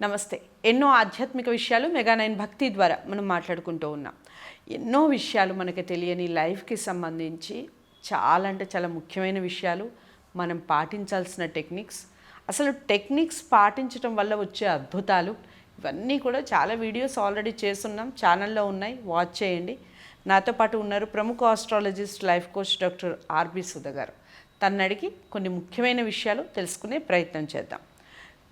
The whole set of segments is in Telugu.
నమస్తే. ఎన్నో ఆధ్యాత్మిక విషయాలు మెగా నైన్ భక్తి ద్వారా మనం మాట్లాడుకుంటూ ఉన్నాం. ఎన్నో విషయాలు మనకి తెలియని లైఫ్కి సంబంధించి చాలా అంటే చాలా ముఖ్యమైన విషయాలు. మనం పాటించాల్సిన టెక్నిక్స్. అసలు టెక్నిక్స్ పాటించడం వల్ల వచ్చే అద్భుతాలు ఇవన్నీ కూడా చాలా వీడియోస్ ఆల్రెడీ చేస్తున్నాం. ఛానల్లో ఉన్నాయి. వాచ్ చేయండి. నాతో పాటు ఉన్నారు ప్రముఖ astrologist life coach doctor RB Sudha గారు తనని కొన్ని ముఖ్యమైన విషయాలు తెలుసుకునే ప్రయత్నం చేద్దాం.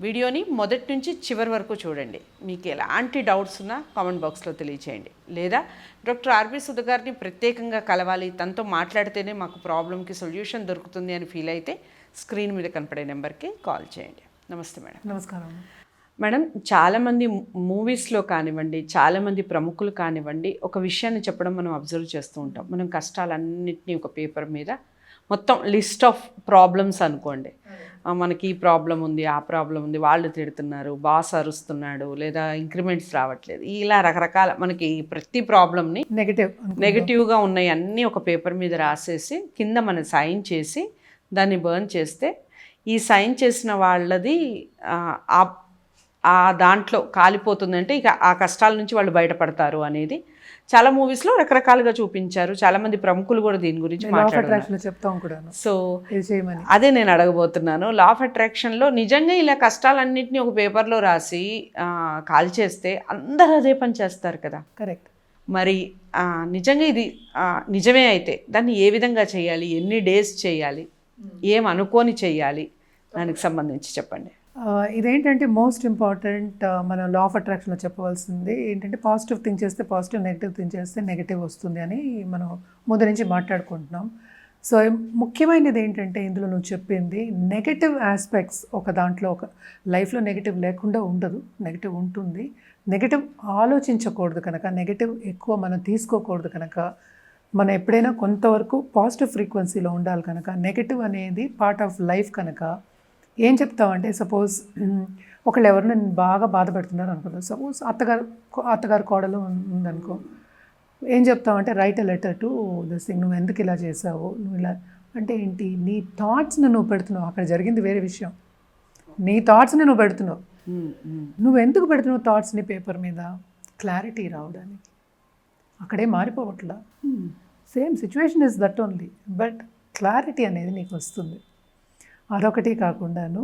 వీడియోని మొదటి నుంచి చివరి వరకు చూడండి. మీకు ఎలాంటి డౌట్స్ ఉన్నా కామెంట్ బాక్స్లో తెలియచేయండి. లేదా డాక్టర్ ఆర్బి సుధ గారిని ప్రత్యేకంగా కలవాలి తనతో మాట్లాడితేనే మాకు ప్రాబ్లంకి సొల్యూషన్ దొరుకుతుంది అని ఫీల్ అయితే స్క్రీన్ మీద కనపడే నెంబర్కి కాల్ చేయండి. నమస్తే మేడం. నమస్కారం. మేడం చాలామంది మూవీస్లో కానివ్వండి చాలామంది ప్రముఖులు కానివ్వండి ఒక విషయాన్ని చెప్పడం మనం అబ్జర్వ్ చేస్తూ ఉంటాం. మనం కష్టాలన్నింటినీ ఒక పేపర్ మీద మొత్తం లిస్ట్ ఆఫ్ ప్రాబ్లమ్స్ అనుకోండి. మనకి ఈ ప్రాబ్లం ఉంది ఆ ప్రాబ్లం ఉంది వాళ్ళు తిడుతున్నారు బాస్ అరుస్తున్నాడు లేదా ఇంక్రిమెంట్స్ రావట్లేదు. ఇలా రకరకాల మనకి ప్రతి ప్రాబ్లమ్ని నెగటివ్ నెగటివ్గా ఉన్నాయి అన్నీ ఒక పేపర్ మీద రాసేసి కింద మనం సైన్ చేసి దాన్ని బర్న్ చేస్తే ఈ సైన్ చేసిన వాళ్ళది ఆ దాంట్లో కాలిపోతుందంటే ఇక ఆ కష్టాల నుంచి వాళ్ళు బయటపడతారు అనేది చాలా మూవీస్లో రకరకాలుగా చూపించారు. చాలామంది ప్రముఖులు కూడా దీని గురించి చెప్తాం కూడాను. సో అదే నేను అడగబోతున్నాను. లా ఆఫ్ అట్రాక్షన్లో నిజంగా ఇలా కష్టాలన్నింటినీ ఒక పేపర్లో రాసి ఆ, కాల్చేస్తే అందరూ అదే పని చేస్తారు కదా. కరెక్ట్ మరి నిజంగా ఇది నిజమే అయితే దాన్ని ఏ విధంగా చేయాలి? ఎన్ని డేస్ చేయాలి? ఏం అనుకోని చేయాలి? దానికి సంబంధించి చెప్పండి. Uh, ఇదేంటంటే మోస్ట్ ఇంపార్టెంట్ uh, మన లా ఆఫ్ అట్రాక్షన్లో చెప్పవలసింది. ఏంటంటే పాజిటివ్ థింక్ చేస్తే పాజిటివ్ నెగిటివ్ థింక్ చేస్తే నెగిటివ్ వస్తుంది అని మనం ముందు నుంచి మాట్లాడుకుంటున్నాం. సో ముఖ్యమైనది ఏంటంటే ఇందులో నువ్వు చెప్పింది నెగటివ్ ఆస్పెక్ట్స్ ఒక దాంట్లో ఒక లైఫ్లో నెగిటివ్ లేకుండా ఉండదు నెగటివ్ ఉంటుంది. నెగటివ్ ఆలోచించకూడదు కనుక నెగటివ్ ఎక్కువ మనం తీసుకోకూడదు కనుక మనం ఎప్పుడైనా కొంతవరకు పాజిటివ్ ఫ్రీక్వెన్సీలో ఉండాలి కనుక నెగటివ్ అనేది పార్ట్ ఆఫ్ లైఫ్ కనుక ఏం చెప్తామంటే సపోజ్ ఒకళ్ళు ఎవరిని బాగా బాధపెడుతున్నారు అనుకుందాం సపోజ్ అత్తగారు అత్తగారు కోడలు ఉందనుకో ఏం చెప్తామంటే write a letter to this thing నువ్వు ఎందుకు ఇలా చేసావు? నువ్వు ఇలా అంటే ఏంటి? నీ థాట్స్ని నువ్వు పెడుతున్నావు. అక్కడ జరిగింది వేరే విషయం. నీ థాట్స్ని నువ్వు పెడుతున్నావు. నువ్వు ఎందుకు పెడుతున్నావు థాట్స్ని పేపర్ మీద? క్లారిటీ రావడానికి. అక్కడే మారిపోవట్లా. Same situation is that only but clarity అనేది నీకు వస్తుంది. అదొకటి కాకుండాను.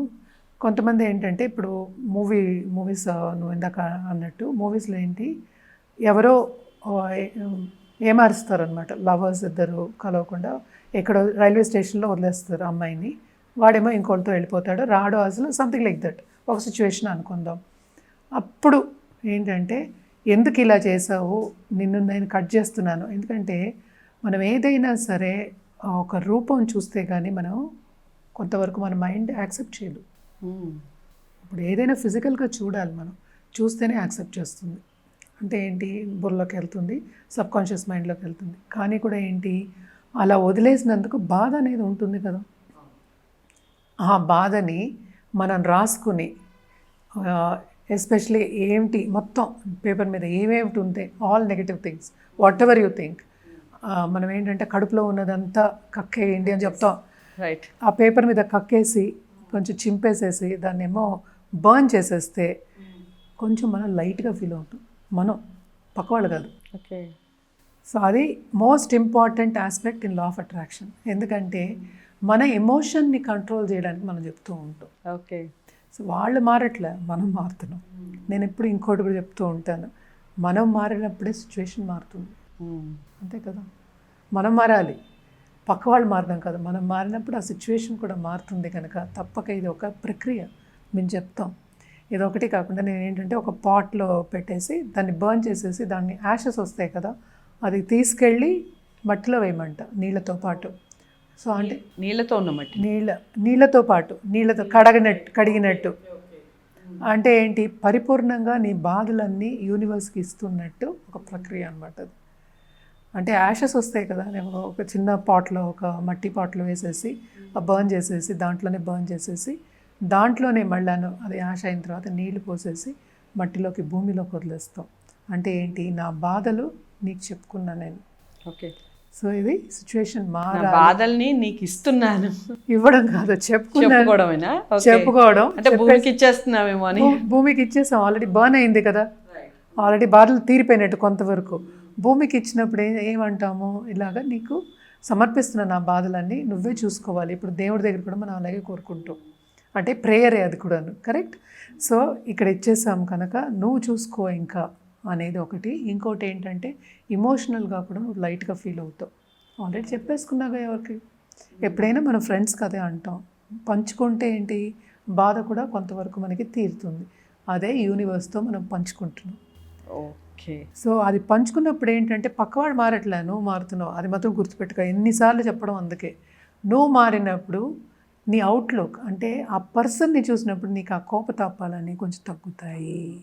కొంతమంది ఏంటంటే ఇప్పుడు మూవీ మూవీస్ నువ్వు ఇందాక అన్నట్టు మూవీస్లో ఏంటి ఎవరో ఏమారుస్తారు అనమాట లవర్స్ ఇద్దరు కలవకుండా ఎక్కడో రైల్వే స్టేషన్లో వదిలేస్తారు అమ్మాయిని. వాడేమో ఇంకోటితో వెళ్ళిపోతాడు. రాడు అసలు సంథింగ్ లైక్ దట్ ఒక సిచ్యువేషన్ అనుకుందాం. అప్పుడు ఏంటంటే ఎందుకు ఇలా చేసావు? నిన్ను నేను కట్ చేస్తున్నాను. ఎందుకంటే మనం ఏదైనా సరే ఒక రూపం చూస్తే కానీ మనం కొంతవరకు మన మైండ్ యాక్సెప్ట్ చేయదు. ఉమ్, ఇప్పుడు ఏదైనా ఫిజికల్గా చూడాలి మనం. చూస్తేనే యాక్సెప్ట్ చేస్తుంది. అంటే ఏంటి? బుర్రలోకి వెళ్తుంది సబ్ కాన్షియస్ మైండ్లోకి వెళ్తుంది. కానీ కూడా ఏంటి? అలా వదిలేసినందుకు బాధ అనేది ఉంటుంది కదా. ఆ బాధని మనం రాసుకుని ఎస్పెషలీ ఏంటి? మొత్తం పేపర్ మీద ఏమేమిటి ఉంటే all negative things whatever you think మనం ఏంటంటే కడుపులో ఉన్నదంతా కక్కేయండి అని చెప్తాం. రైట్ ఆ పేపర్ మీద కక్కేసి కొంచెం చింపేసేసి దాన్ని ఏమో బర్న్ చేసేస్తే కొంచెం మనం లైట్గా ఫీల్ అవుతాం. మనం పక్కవాళ్ళు కాదు. ఓకే. సో అది most important aspect in law of attraction. ఎందుకంటే మన ఎమోషన్ని కంట్రోల్ చేయడానికి మనం చెప్తూ ఉంటాం. ఓకే. సో వాళ్ళు మారట్లే మనం మారుతున్నాం. నేను ఎప్పుడు ఇంకోటి కూడా చెప్తూ ఉంటాను. మనం మారినప్పుడే సిచ్యువేషన్ మారుతుంది. ఉమ్, అంతే కదా? మనం మారాలి. పక్క వాళ్ళు మారడం కదా. మనం మారినప్పుడు ఆ సిచ్యువేషన్ కూడా మారుతుంది కనుక తప్పక ఇది ఒక ప్రక్రియ. మేము చెప్తాం. ఇది ఒకటి కాకుండా నేను ఏంటంటే ఒక పాట్లో పెట్టేసి దాన్ని బర్న్ చేసేసి దాన్ని యాషెస్ వస్తాయి కదా అది తీసుకెళ్ళి మట్టిలో వేయమంట నీళ్ళతో పాటు. సో అంటే నీళ్ళతో ఉన్న మట్టి. నీళ్ళ నీళ్ళతో పాటు నీళ్ళతో కడగనట్టు కడిగినట్టు. అంటే ఏంటి? పరిపూర్ణంగా నీ బాధలన్నీ యూనివర్స్కి ఇస్తున్నట్టు ఒక ప్రక్రియ అనమాట అది. అంటే యాషెస్ వస్తాయి కదా నేను ఒక చిన్న పాట్లో ఒక మట్టి పాట్లో వేసేసి బర్న్ చేసేసి దాంట్లోనే బర్న్ చేసేసి దాంట్లోనే మళ్ళాను అది యాష్ అయిన తర్వాత నీళ్ళు పోసేసి మట్టిలోకి భూమిలోకి వదిలేస్తాం. అంటే ఏంటి? నా బాధలు నీకు చెప్పుకున్నా నేను. ఓకే. సో ఇది సిచ్యువేషన్ మారా బాధల్ని నీకు ఇస్తున్నాను. ఇవ్వడం కాదు చెప్పుకోవడమేనా? Okay. చెప్పుకోవడం. అంటే భూమికి ఇచ్చేస్తున్నావేమో అని. భూమికి ఇచ్చేసాం. ఆల్రెడీ బర్న్ అయింది కదా. ఆల్రెడీ బాధలు తీరిపోయినట్టు కొంతవరకు. భూమికి ఇచ్చినప్పుడు ఏమంటాము? ఇలాగా నీకు సమర్పిస్తున్న నా బాధలన్నీ నువ్వే చూసుకోవాలి. ఇప్పుడు దేవుడి దగ్గర కూడా మనం అలాగే కోరుకుంటాం. అంటే ప్రేయరే అది కూడాను. కరెక్ట్? సో ఇక్కడ ఇచ్చేసాం కనుక నువ్వు చూసుకో ఇంకా అనేది ఒకటి. ఇంకోటి ఏంటంటే ఇమోషనల్గా కూడా నువ్వు లైట్గా ఫీల్ అవుతావు. ఆల్రెడీ చెప్పేసుకున్నాగా ఎవరికి? ఎప్పుడైనా మన ఫ్రెండ్స్ కదే అంటాం. పంచుకుంటే ఏంటి? బాధ కూడా కొంతవరకు మనకి తీరుతుంది. అదే యూనివర్స్తో మనం పంచుకుంటున్నాం. ఓకే. సో అది పంచుకున్నప్పుడు ఏంటంటే పక్కవాడు మారట్లే నువ్వు మారుతున్నావు. అది మాత్రం గుర్తుపెట్టుకో. ఎన్నిసార్లు చెప్పడం అందుకే. నువ్వు మారినప్పుడు నీ అవుట్లుక్ అంటే ఆ పర్సన్ని చూసినప్పుడు నీకు ఆ కోపతాపాలని కొంచెం తగ్గుతాయి.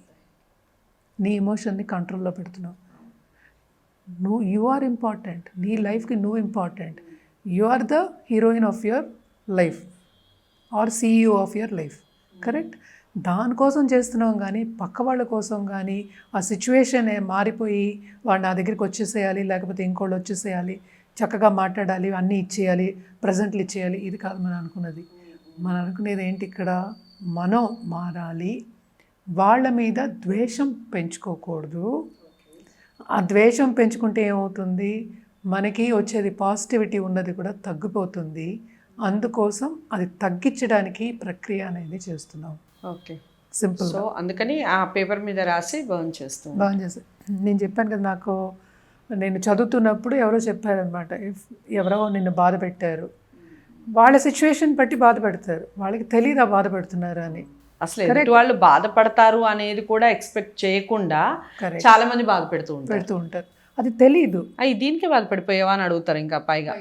నీ ఎమోషన్ని కంట్రోల్లో పెడుతున్నావు. నువ్వు యు ఆర్ ఇంపార్టెంట్. నీ లైఫ్కి నువ్వు important. You are the heroine of your life. Are CEO of your life. Correct? దానికోసం చేస్తున్నాం కానీ పక్క వాళ్ళ కోసం కానీ ఆ సిచ్యువేషన్ మారిపోయి వాడు నా దగ్గరికి వచ్చేసేయాలి లేకపోతే ఇంకోళ్ళు వచ్చేసేయాలి చక్కగా మాట్లాడాలి అన్నీ ఇచ్చేయాలి ప్రజెంట్లు ఇచ్చేయాలి ఇది కాదు మనం అనుకున్నది. మనం అనుకునేది ఏంటి ఇక్కడ? మనం మారాలి వాళ్ళ మీద ద్వేషం పెంచుకోకూడదు. ఆ ద్వేషం పెంచుకుంటే ఏమవుతుంది? మనకి వచ్చేది పాజిటివిటీ ఉన్నది కూడా తగ్గిపోతుంది. అందుకోసం అది తగ్గించడానికి ప్రక్రియ అనేది చేస్తున్నాం. ఓకే. సింపుల్ సో అందుకని ఆ పేపర్ మీద రాసి బర్న్ చేస్తాం బాగా చేశారు నేను చెప్పాను కదా నాకు నేను చదువుతున్నప్పుడు ఎవరో చెప్పారనమాట ఇఫ్ ఎవరో నిన్ను బాధ పెట్టారు. వాళ్ళ సిచ్యువేషన్ బట్టి బాధ పెడతారు. వాళ్ళకి తెలియదు ఆ బాధ పెడుతున్నారు అని. అసలు ఎదుటి వాళ్ళు బాధపడతారు అనేది కూడా ఎక్స్పెక్ట్ చేయకుండా చాలా మంది బాధ పెడుతూ ఉంటారు. పెడుతూ ఉంటారు. అది తెలీదు. అయ్యి దీనికే బాధపడిపోయావా అని అడుగుతారు ఇంకా పైగా.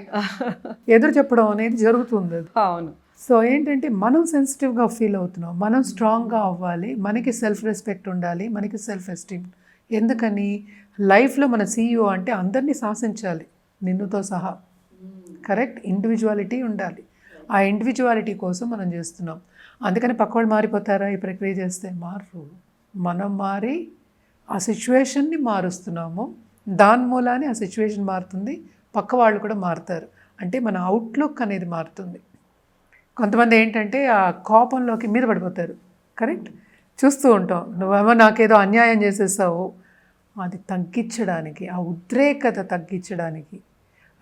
ఎదురు చెప్పడం అనేది జరుగుతుంది అవును. సో ఏంటంటే మనం సెన్సిటివ్గా ఫీల్ అవుతున్నాం. మనం స్ట్రాంగ్గా అవ్వాలి. మనకి సెల్ఫ్ రెస్పెక్ట్ ఉండాలి. మనకి సెల్ఫ్ ఎస్టీమ్ ఎందుకని? లైఫ్లో మన సీఈఓ అంటే అందరినీ శాసించాలి. నిన్నుతో సహా. కరెక్ట్ ఇండివిజువాలిటీ ఉండాలి. ఆ ఇండివిజువాలిటీ కోసం మనం చేస్తున్నాం. అందుకని పక్కవాళ్ళు మారిపోతారా ఈ ప్రక్రియ చేస్తే? మారు మనం మారి ఆ సిచ్యువేషన్ని మారుస్తున్నాము. దాని మూలానే ఆ సిచ్యువేషన్ మారుతుంది. పక్క వాళ్ళు కూడా మారుతారు. అంటే మన అవుట్లుక్ అనేది మారుతుంది. కొంతమంది ఏంటంటే ఆ కోపంలోకి మీద పడిపోతారు. కరెక్ట్? చూస్తూ ఉంటాం. నువ్వేమో నాకేదో అన్యాయం చేసేసావు. అది తగ్గించడానికి ఆ ఉద్రేకత తగ్గించడానికి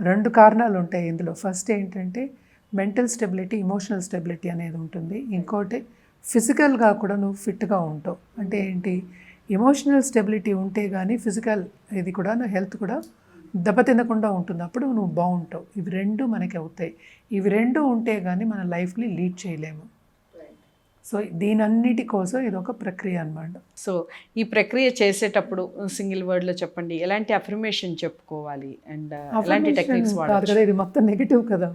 రెండు కారణాలు ఉంటాయి ఇందులో. ఫస్ట్ ఏంటంటే మెంటల్ స్టెబిలిటీ ఇమోషనల్ స్టెబిలిటీ అనేది ఉంటుంది. ఇంకోటి ఫిజికల్గా కూడా నువ్వు ఫిట్గా ఉంటావు. అంటే ఏంటి? ఎమోషనల్ స్టెబిలిటీ ఉంటే కానీ ఫిజికల్ ఇది కూడా నా హెల్త్ కూడా దెబ్బతినకుండా ఉంటుంది. అప్పుడు నువ్వు బాగుంటావు. ఇవి రెండు మనకి అవుతాయి. ఇవి రెండు ఉంటే కానీ మన లైఫ్ని లీడ్ చేయలేము. సో దీనన్నిటి కోసం ఇది ఒక ప్రక్రియ అన్నమాట. సో ఈ ప్రక్రియ చేసేటప్పుడు సింగిల్ వర్డ్లో చెప్పండి. ఎలాంటి అఫర్మేషన్ చెప్పుకోవాలి? అండ్ ఎలాంటి టెక్నిక్స్ కాదు వాడాలి కదా ఇది మొత్తం నెగిటివ్ కదా.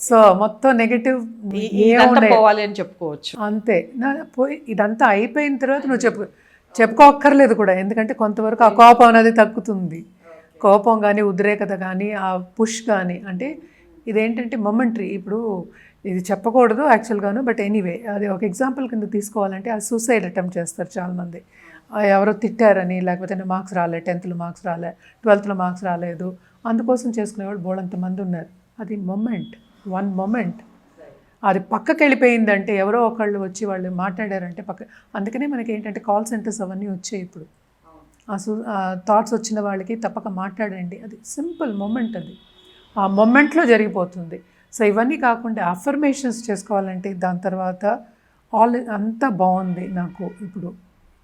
సో మొత్తం నెగిటివ్ ఇదంతా పోవాలి అని చెప్పుకోవచ్చు. అంతే. నా పోయి ఇదంతా అయిపోయిన తర్వాత నువ్వు చెప్పు. చెప్పుకోక్కర్లేదు కూడా. ఎందుకంటే కొంతవరకు ఆ కోపం అనేది తగ్గుతుంది. కోపం కానీ ఉద్రేకత కానీ ఆ పుష్ కానీ అంటే ఇదేంటంటే మొమెంటరీ. ఇప్పుడు ఇది చెప్పకూడదు యాక్చువల్గాను బట్ ఎనీవే అది ఒక ఎగ్జాంపుల్ కింద తీసుకోవాలంటే ఆ సూసైడ్ అటెంప్ట్ చేస్తారు చాలామంది. ఎవరో తిట్టారని లేకపోతే మార్క్స్ రాలే టెన్త్లో మార్క్స్ రాలే ట్వెల్త్లో మార్క్స్ రాలేదు అందుకోసం చేసుకునేవాళ్ళు బోడంత మంది ఉన్నారు. అది మొమెంట్ వన్ మొమెంట్. అది పక్కకి వెళ్ళిపోయిందంటే ఎవరో ఒకళ్ళు వచ్చి వాళ్ళు మాట్లాడారంటే పక్క అందుకనే మనకి ఏంటంటే కాల్ సెంటర్స్ అవన్నీ వచ్చాయి ఇప్పుడు. థాట్స్ వచ్చిన వాళ్ళకి తప్పక మాట్లాడండి. అది సింపుల్ మూమెంట్ అది. ఆ మూమెంట్లో జరిగిపోతుంది. సో ఇవన్నీ కాకుండా అఫర్మేషన్స్ చేసుకోవాలంటే దాని తర్వాత ఆల్ అంతా బాగుంది నాకు ఇప్పుడు.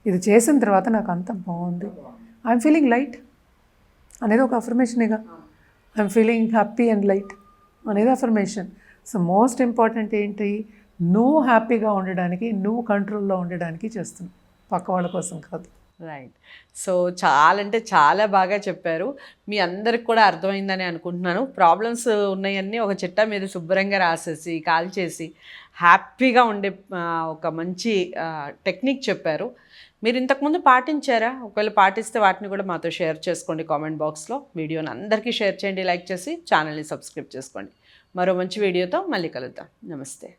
ఇది చేసిన తర్వాత నాకు అంత బాగుంది. ఐఎమ్ ఫీలింగ్ లైట్ అనేది ఒక అఫర్మేషనేగా I'm feeling happy and light అనేది అఫర్మేషన్ సో మోస్ట్ ఇంపార్టెంట్ ఏంటి? నువ్వు హ్యాపీగా ఉండడానికి నువ్వు కంట్రోల్లో ఉండడానికి చేస్తున్నావు పక్క వాళ్ళ కోసం కాదు. రైట్ సో చాలా అంటే చాలా బాగా చెప్పారు. మీ అందరికి కూడా అర్థమైందని అనుకుంటున్నాను. ప్రాబ్లమ్స్ ఉన్నాయన్నీ ఒక చిట్టా మీద శుభ్రంగా రాసేసి కాల్ చేసి హ్యాపీగా ఉండే ఒక మంచి టెక్నిక్ చెప్పారు. మీరు ఇంతకుముందు పాటించారా? ఒకవేళ పాటిస్తే వాటిని కూడా మాతో షేర్ చేసుకోండి కామెంట్ బాక్స్లో. వీడియోని అందరికీ షేర్ చేయండి లైక్ చేసి ఛానల్ని సబ్స్క్రైబ్ చేసుకోండి. మరో మంచి వీడియోతో మళ్ళీ కలుద్దాం. నమస్తే.